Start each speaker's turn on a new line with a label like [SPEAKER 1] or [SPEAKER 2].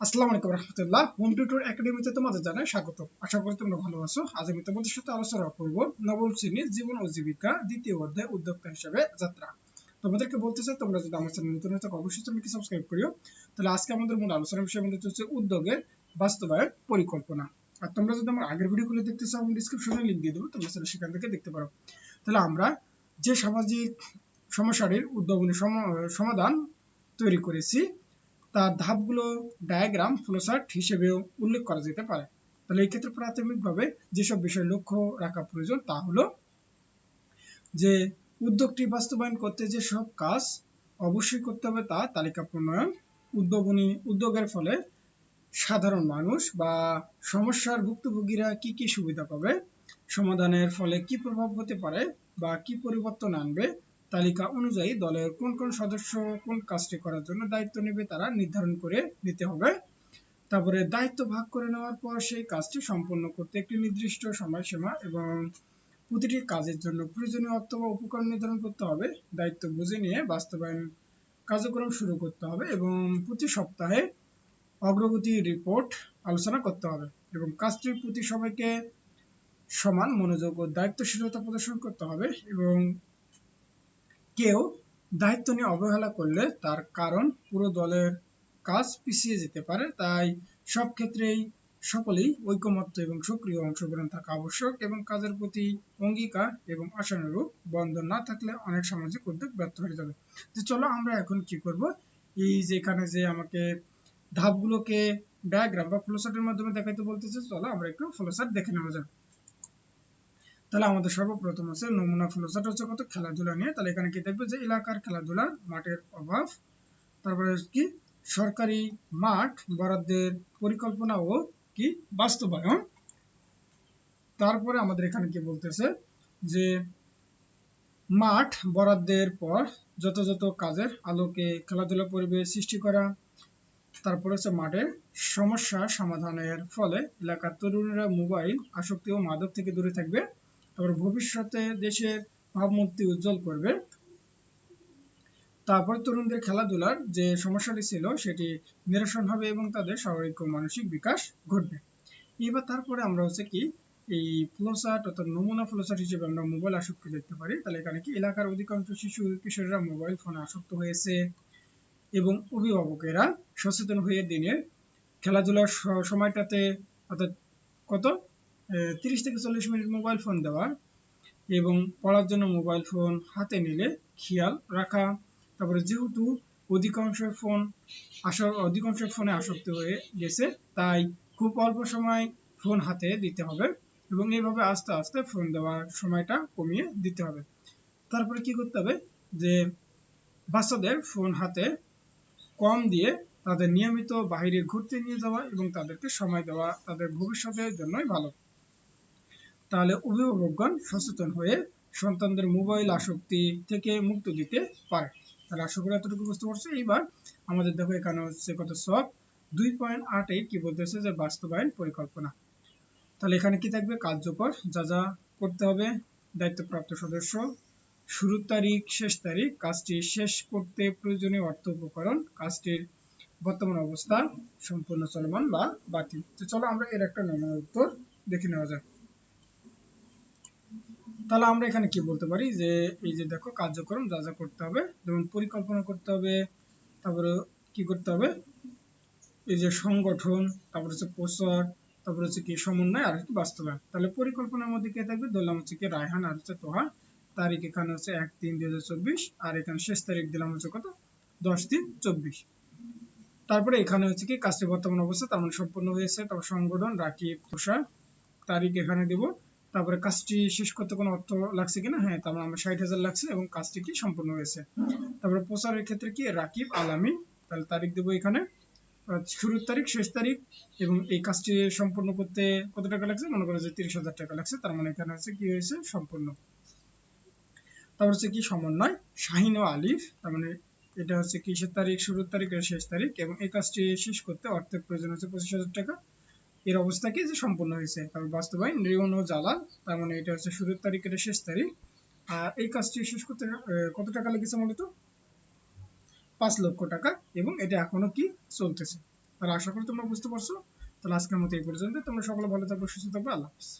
[SPEAKER 1] আসসালামু আলাইকুম রহমতুল্লাহ। Home tutor একাডেমিতে তোমাদের জানাই স্বাগত আশা করি তোমরা ভালো আছো। আজ আমি তোমাদের সাথে আলোচনা করব নবম শ্রেণির জীবন ও জীবিকা, দ্বিতীয় অধ্যায়, উদ্যোক্তা হিসেবে যাত্রা। তোমাদেরকে বলতে চাই, তোমরা যদি আমার চ্যানেল নতুন থাকো, অবশ্যই চ্যানেলকে সাবস্ক্রাইব করিও। তাহলে আজকে আমাদের মূল বিষয় হচ্ছে উদ্যোগের বাস্তবায়ন পরিকল্পনা। আর তোমরা যদি আমার আগের ভিডিওগুলো দেখতে চাও, আমি ডিসক্রিপশনে লিংক দিয়ে দেবো, তোমরা সেটা সেখান থেকে দেখতে পারো। তাহলে আমরা যে সামাজিক সমস্যাটির উদ্যোগনী সমাধান তৈরি করেছি তার ধাপগুলো ডায়াগ্রাম ফ্লোচার্ট হিসেবেও উল্লেখ করা যেতে পারে। তাহলে এই ক্ষেত্রে প্রাথমিকভাবে যেসব বিষয় লক্ষ্য রাখা প্রয়োজন তা হলো যে উদ্যোগটি বাস্তবায়ন করতে যে সব কাজ অবশ্যই করতে হবে তা তালিকা প্রণয়ন উদ্যোগনী উদ্যোগের ফলে সাধারণ মানুষ বা সমস্যার ভুক্তভোগীরা কি কি সুবিধা পাবে, সমাধানের ফলে কি প্রভাব হতে পারে বা কি পরিবর্তন আনবে তালিকা অনুযায়ী দলের কোন কোন সদস্য কোন কাজটি করার জন্য দায়িত্ব নেবে তারা নির্ধারণ করে নিতে হবে। তারপরে দায়িত্ব ভাগ করে নেওয়ার পর সেই কাজটি সম্পন্ন করতে একটি নির্দিষ্ট সময়সীমা এবং প্রতিটি কাজের জন্য প্রয়োজনীয় অর্থ বা উপকরণ নির্ধারণ করতে হবে। দায়িত্ব বুঝে নিয়ে বাস্তবায়ন কার্যক্রম শুরু করতে হবে এবং প্রতি সপ্তাহে অগ্রগতি রিপোর্ট আলোচনা করতে হবে এবং কাজটির প্রতি সবাইকে সমান মনোযোগ ও দায়িত্বশীলতা প্রদর্শন করতে হবে এবং কেউ দায়িত্ব নিয়ে অবহেলা করলে তার কারণ পুরো দলের কাজ পিছিয়ে যেতে পারে। তাই সব ক্ষেত্রেই সকলেই ঐকমত্য এবং সক্রিয় অংশগ্রহণ থাকা আবশ্যক এবং কাজের প্রতি অঙ্গীকার এবং আশানুরূপ বন্ধন না থাকলে অনেক সামাজিক উদ্যোগ ব্যর্থ হয়ে যাবে। তো চলো আমরা এখন কি করব? এই যে এখানে যে আমাকে ধাপগুলোকে ডায়াগ্রাম বা ফ্লোচার্টের মাধ্যমে দেখাইতে বলতেছে, চলো আমরা একটু ফ্লোচার্ট দেখে নেওয়া যাক। তাহলে আমাদের সর্বপ্রথম আছে নমুনা ফ্লোচার্ট হচ্ছে কত খেলাধুলা নিয়ে। তাহলে এখানে কি দেখবে যে এলাকার খেলাধুলার মাঠের অভাব, তারপরে কি সরকারি মাঠ বরাদ্দের পরিকল্পনা ও কি বাস্তবায়ন। তারপরে আমাদের এখানে কি বলতেছে যে মাঠ বরাদ্দের পর যত কাজের আলোকে খেলাধুলা পরিবেশ সৃষ্টি করা, তারপর হচ্ছে মাঠের সমস্যা সমাধানের ফলে এলাকার তরুণীরা মোবাইল, আসক্তি ও মাদক থেকে দূরে থাকবে। তারপর ভবিষ্যতে দেশের ভাবমূর্তি উজ্জ্বল করবে। তারপর তরুণদের খেলাধুলার যে সমস্যাটি ছিল, সেটি নিরসন হবে এবং তাদের শারীরিক ও মানসিক বিকাশ ঘটবে। এবার তারপরে আমরা হচ্ছে কি, এই ফ্লোচার্ট অর্থাৎ নমুনা ফ্লোচার্ট হিসেবে আমরা মোবাইল আসক্তি দেখতে পারি। তাহলে এখানে কি, এলাকার অধিকাংশ শিশু, কিশোররা মোবাইল ফোনে আসক্ত হয়েছে এবং অভিভাবকেরা সচেতন হয়ে দিনের খেলাধুলার সময়টাতে অর্থাৎ কত? তিরিশ থেকে চল্লিশ মিনিট মোবাইল ফোন দেওয়া এবং পড়ার জন্য মোবাইল ফোন হাতে নিলে খেয়াল রাখা। তারপরে যেহেতু অধিকাংশ ফোন আসর অধিকাংশ ফোনে আসক্ত হয়ে গেছে, তাই খুব অল্প সময় ফোন হাতে দিতে হবে এবং এইভাবে আস্তে আস্তে ফোন দেওয়ার সময়টা কমিয়ে দিতে হবে। তারপরে কি করতে হবে যে, বাচ্চাদের ফোন হাতে কম দিয়ে তাদের নিয়মিত বাহিরে ঘুরতে নিয়ে যাওয়া এবং তাদেরকে সময় দেওয়া তাদের ভবিষ্যতের জন্যই ভালো। তাহলে অভিভাবকগণ সচেতন হয়ে সন্তানদের মোবাইল আসক্তি থেকে মুক্ত দিতে পারে। তাহলে আশা করি এতটুকু বুঝতে পারছ। এইবার আমাদের দেখো এখানে হচ্ছে কত সব? দুই পয়েন্ট আটে কি বলতেছে যে বাস্তবায়ন পরিকল্পনা। তাহলে এখানে কি থাকবে? কার্যকর যা যা করতে হবে। দায়িত্বপ্রাপ্ত সদস্য, শুরুর তারিখ, শেষ তারিখ, কাজটি শেষ করতে প্রয়োজনীয় অর্থ উপকরণ, কাজটির বর্তমান অবস্থা সম্পূর্ণ চলমান বা বাতিল। তো চলো আমরা এর একটা নমুনা উত্তর দেখে নেওয়া যাক। তাহলে আমরা এখানে কি বলতে পারি? যে এই যে দেখো, কার্যক্রম যা যা করতে হবে, যেমন পরিকল্পনা করতে হবে, তারপরে কি করতে হবে? এই যে সংগঠন, তারপর হচ্ছে প্রচার, তারপর হচ্ছে কি সমন্বয় আর হচ্ছে বাস্তবায়ন। তাহলে পরিকল্পনার মধ্যে কে থাকবে? ধরলাম হচ্ছে কি রায়হান আর হচ্ছে তোহা। তারিখ এখানে হচ্ছে এক তিন দুই আর এখানে শেষ তারিখ দিলাম হচ্ছে কত? দশ তিন চব্বিশ। তারপরে এখানে হচ্ছে কি কাজটি বর্তমান অবস্থা, তার মানে সম্পূর্ণ হয়েছে। তারপর সংগঠন রাখি তুষার তারিখ এখানে দিব। তারপরে কাজটি শেষ করতে কোনো অর্থ লাগছে কিনা? হ্যাঁ তারপরে আমার ষাট হাজার লাগছে এবং কাজটি কি সম্পূর্ণ হয়েছে। তারপরে প্রচারের ক্ষেত্রে কি? রাকিব আলামি, তাহলে তারিখ দেবো এখানে। শুরুর তারিখ, শেষ তারিখ এবং এই কাজটি সম্পূর্ণ করতে কত টাকা লাগছে? মনে করো যে তিরিশ হাজার টাকা লাগছে। তার মানে এখানে হচ্ছে কি হয়েছে? সম্পূর্ণ। তারপর হচ্ছে কি সমন্বয়? শাহিন ও আলিফ, তার মানে এটা হচ্ছে কিসের তারিখ? শুরুর তারিখ শেষ তারিখ এবং এই কাজটি শেষ করতে অর্থের প্রয়োজন হচ্ছে পঁচিশ হাজার টাকা। এর অবস্থা কি? যে সম্পূর্ণ হয়েছে। তারপর বাস্তবায়ন রিয়ন ও জালাল। তার মানে এটা হচ্ছে শুরুর তারিখ এটা শেষ তারিখ। আর এই কাজটি শেষ করতে কত টাকা লেগেছে মূলত? পাঁচ লক্ষ টাকা। এবং এটা এখনও কি চলতেছে? তাহলে আশা করি তোমরা বুঝতে পারছ। তাহলে আজকের মতো এই পর্যন্ত তোমরা সকলে ভালো থাকব সুস্থ থাকবে আল্লাহ হাফিজ।